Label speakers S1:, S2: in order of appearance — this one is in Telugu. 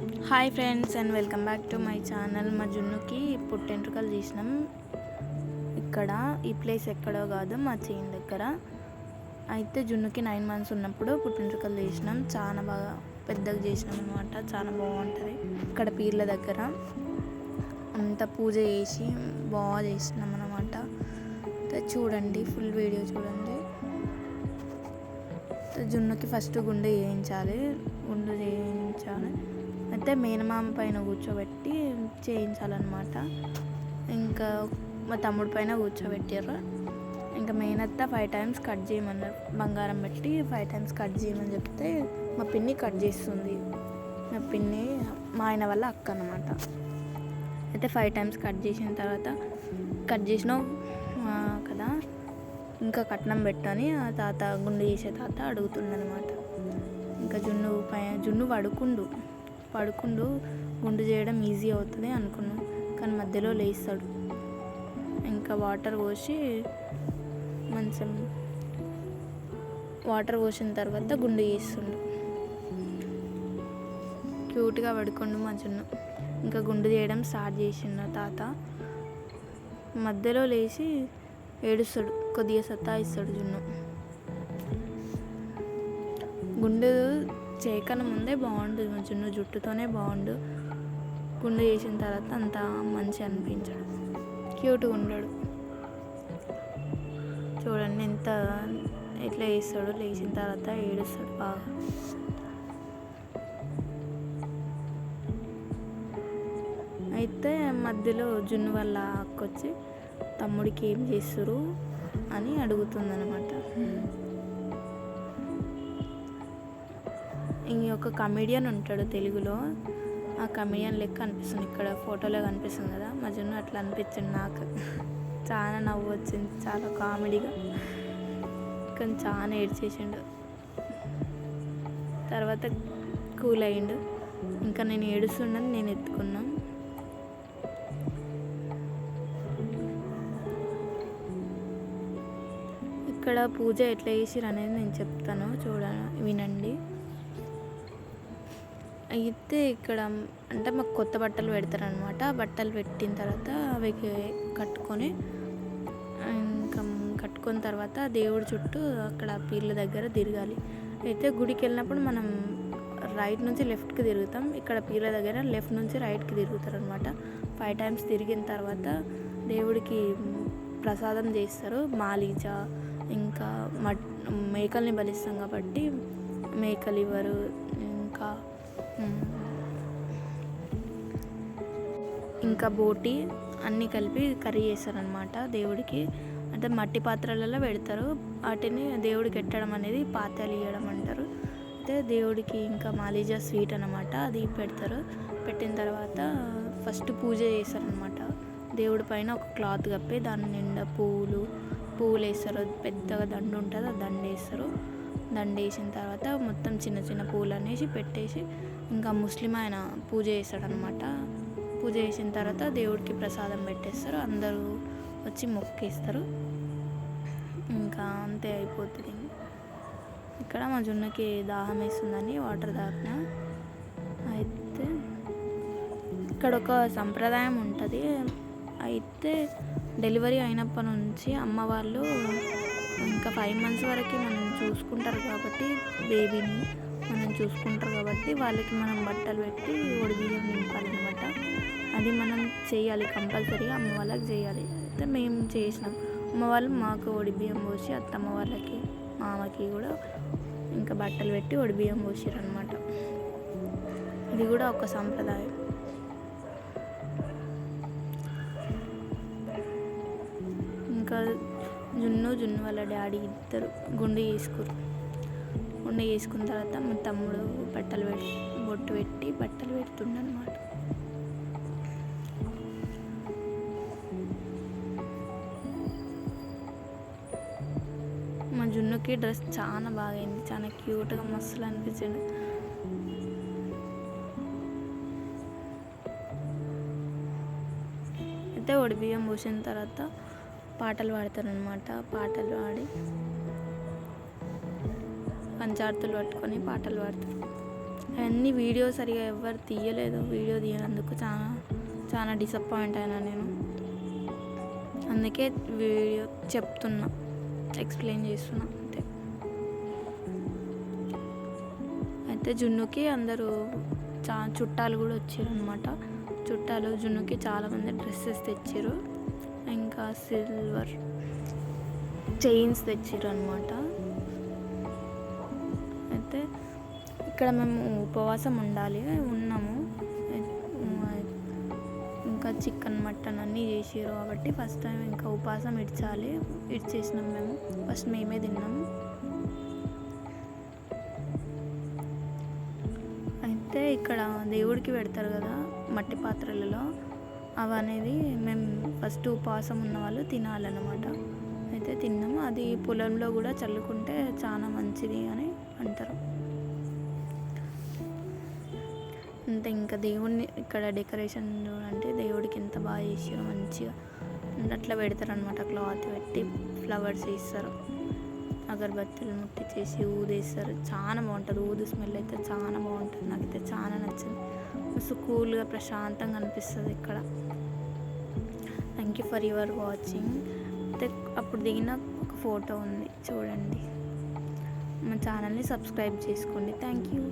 S1: Hi friends and welcome back to my channel మా జున్నుకి పుట్టెంట్రుకలు తీసినాం. ఇక్కడ ఈ ప్లేస్ ఎక్కడో కాదు మా చేన్ దగ్గర. అయితే జున్నుకి నైన్ మంత్స్ ఉన్నప్పుడు పుట్టెంట్రుకలు తీసినాం. చాలా బాగా పెద్దగా చేసినాం అనమాట చాలా బాగుంటుంది. ఇక్కడ పీర్ల దగ్గర అంత పూజ చేసి బాగా చేసినాం అనమాట చూడండి ఫుల్ వీడియో చూడండి. జున్నుకి ఫస్ట్ గుండె చేయించాలి. గుండు చేయించాలి. అయితే మేనమామ పైన కూర్చోబెట్టి చేయించాలన్నమాట. ఇంకా మా తమ్ముడు పైన కూర్చోబెట్టారు ఇంకా మేనత్త ఫైవ్ టైమ్స్ కట్ చేయమన్నారు బంగారం పెట్టి ఫైవ్ టైమ్స్ కట్ చేయమని చెప్తే మా పిన్ని కట్ చేస్తుంది. మా పిన్ని మా ఆయన వాళ్ళ అక్క అనమాట అయితే ఫైవ్ టైమ్స్ కట్ చేసిన తర్వాత కట్ చేసినావు కదా? ఇంకా కట్నం పెట్టని ఆ తాత గుండు చేసే తాత అడుగుతుండనమాట ఇంకా జున్ను పై జున్ను పడుకుండు. పడుకుండు గుండు చేయడం ఈజీ అవుతుంది అనుకున్నాం. కానీ మధ్యలో లేస్తాడు. ఇంకా వాటర్ పోసి మంచం వాటర్ పోసిన తర్వాత గుండు చేస్తుండు. క్యూట్గా పడుకుండు మా ఇంకా గుండు చేయడం స్టార్ట్ చేసిండు తాత. మధ్యలో లేచి ఏడుస్తాడు. కొద్దిగా సత్తా ఇస్తాడు జున్ను. గుండు చేయకన ముందే బాగుండు జున్ను జుట్టుతోనే బాగుండు. గుండు చేసిన తర్వాత అంత మంచి అనిపించడు. క్యూట్గా ఉండడు. చూడండి ఎంత ఎట్లా వేస్తాడు లేచిన తర్వాత ఏడుస్తాడు బాగా. అయితే మధ్యలో జున్ను వాళ్ళ అక్కొచ్చి తమ్ముడికి ఏం చేస్తారు అని అడుగుతుందనమాట ఈ ఒక కమెడియన్ ఉంటాడు తెలుగులో. ఆ కమెడియన్ లెక్క అనిపిస్తుంది. ఇక్కడ ఫోటోలో కనిపిస్తుంది కదా. మా అట్లా అనిపించింది నాకు. చాలా నవ్వు వచ్చింది. చాలా కామెడీగా కానీ చాలా ఏడ్చేసిండు. తర్వాత కూల్ అయ్యిండు. ఇంకా నేను ఏడుస్తుండని నేను ఎత్తుకున్నా. ఇక్కడ పూజ ఎట్లా చేసిరు అనేది నేను చెప్తాను. చూడ వినండి. అయితే ఇక్కడ అంటే మాకు కొత్త బట్టలు పెడతారనమాట బట్టలు పెట్టిన తర్వాత అవి కట్టుకొని ఇంకా కట్టుకున్న తర్వాత దేవుడి చుట్టూ అక్కడ పీర్ల దగ్గర తిరగాలి. అయితే గుడికి వెళ్ళినప్పుడు మనం రైట్ నుంచి లెఫ్ట్కి తిరుగుతాం. ఇక్కడ పీర్ల దగ్గర లెఫ్ట్ నుంచి రైట్కి తిరుగుతారు అనమాట ఫైవ్ టైమ్స్ తిరిగిన తర్వాత దేవుడికి ప్రసాదం చేస్తారు. మాలీజ ఇంకా మట్ మేకల్ని బలిస్తాం కాబట్టి మేకలు ఇవ్వరు ఇంకా ఇంకా బోటి అన్నీ కలిపి కర్రీ చేస్తారనమాట దేవుడికి. అంటే మట్టి పాత్రలలో పెడతారు. వాటిని దేవుడికి పెట్టడం అనేది పాత్రలు ఇవ్వడం అంటారు. అయితే దేవుడికి ఇంకా మాలీజా స్వీట్ అనమాట అది పెడతారు. పెట్టిన తర్వాత ఫస్ట్ పూజ చేస్తారనమాట దేవుడి పైన ఒక క్లాత్ కప్పి దాని నిండా పువ్వులు పువ్వులు వేస్తారు. పెద్దగా దండు ఉంటుంది ఆ దండ వేస్తారు. దండ వేసిన తర్వాత మొత్తం చిన్న చిన్న పూలు అనేసి పెట్టేసి ఇంకా ముస్లిం ఆయన పూజ చేస్తాడనమాట పూజ చేసిన తర్వాత దేవుడికి ప్రసాదం పెట్టేస్తారు. అందరూ వచ్చి మొక్కేస్తారు. ఇంకా అంతే అయిపోతుంది. ఇక్కడ మా జున్నకి దాహం వేస్తుందని వాటర్ తాగిన అయితే ఇక్కడ ఒక సంప్రదాయం ఉంటుంది. అయితే డెలివరీ అయినప్పటి నుంచి అమ్మ వాళ్ళు ఇంకా ఫైవ్ మంత్స్ వరకు మనం చూసుకుంటారు కాబట్టి బేబీని మనం చూసుకుంటారు కాబట్టి వాళ్ళకి మనం బట్టలు పెట్టి ఒడిబియ్యం నింపాలన్నమాట. అది మనం చేయాలి కంపల్సరీగా అమ్మ వాళ్ళకి చేయాలి. అయితే మేము చేసినాం. అమ్మ వాళ్ళు మాకు ఒడిబియ్యం పోసి అత్తమ్మ వాళ్ళకి మామకి కూడా ఇంకా బట్టలు పెట్టి ఒడిబియ్యం పోసారు అనమాట ఇది కూడా ఒక సంప్రదాయం. ఇంకా జున్ను జున్ను వాళ్ళ డాడీ ఇద్దరు గుండు చేసుకురు గుండు చేసుకున్న తర్వాత మా తమ్ముడు బట్టలు పెట్టి బొట్టు పెట్టి బట్టలు పెడుతుండనమాట మా జున్నుకి డ్రెస్ చాలా బాగా అయింది చాలా క్యూట్గా మస్తులు అనిపించింది. అయితే బియ్యం పోసిన తర్వాత పాటలు పాడతారనమాట పాటలు పాడి పంచార్తులు పట్టుకొని పాటలు పాడతారు అవన్నీ వీడియో సరిగా ఎవరు తీయలేదు. వీడియో తీయనందుకు చాలా చాలా డిసప్పాయింట్ అయినా నేను. అందుకే వీడియో చెప్తున్నా. ఎక్స్ప్లెయిన్ చేస్తున్నా. అంతే. అయితే జున్నుకి అందరూ చా చుట్టాలు కూడా వచ్చారు అనమాట చుట్టాలు జున్నుకి చాలామంది డ్రెస్సెస్ తెచ్చారు ఇంకా సిల్వర్ చైన్స్ తెచ్చారు అనమాట అయితే ఇక్కడ మేము ఉపవాసం ఉండాలి ఉన్నాము. ఇంకా చికెన్ మటన్ అన్నీ చేసారు కాబట్టి ఫస్ట్ టైం ఇంకా ఉపవాసం ఇడ్చాలి. ఇడ్చేసినాం మేము. ఫస్ట్ మేమే తిన్నాము అయితే ఇక్కడ దేవుడికి పెడతారు కదా మట్టి పాత్రలలో. అవి అనేది మేము ఫస్ట్ ఉపవాసం ఉన్న వాళ్ళు తినాలన్నమాట. అయితే తిన్నాము అది పొలంలో కూడా చల్లుకుంటే చాలా మంచిది అని అంటారు. అంటే ఇంకా దేవుడిని ఇక్కడ డెకరేషన్ చూడంటే దేవుడికి ఎంత బాగా చేసారు మంచిగా. అట్లా పెడతారు అనమాట క్లాత్ పెట్టి ఫ్లవర్స్ వేస్తారు. అగరబత్తులు ముట్టించేసి ఊదేస్తారు. చాలా బాగుంటుంది. ఊదు స్మెల్ అయితే చాలా బాగుంటుంది. నాకైతే చాలా నచ్చింది. మస్తు కూల్గా ప్రశాంతంగా అనిపిస్తుంది ఇక్కడ. Thank you for your watching. అయితే అప్పుడు దిగిన ఒక ఫోటో ఉంది చూడండి. మా ఛానల్ని సబ్స్క్రైబ్ చేసుకోండి. Thank you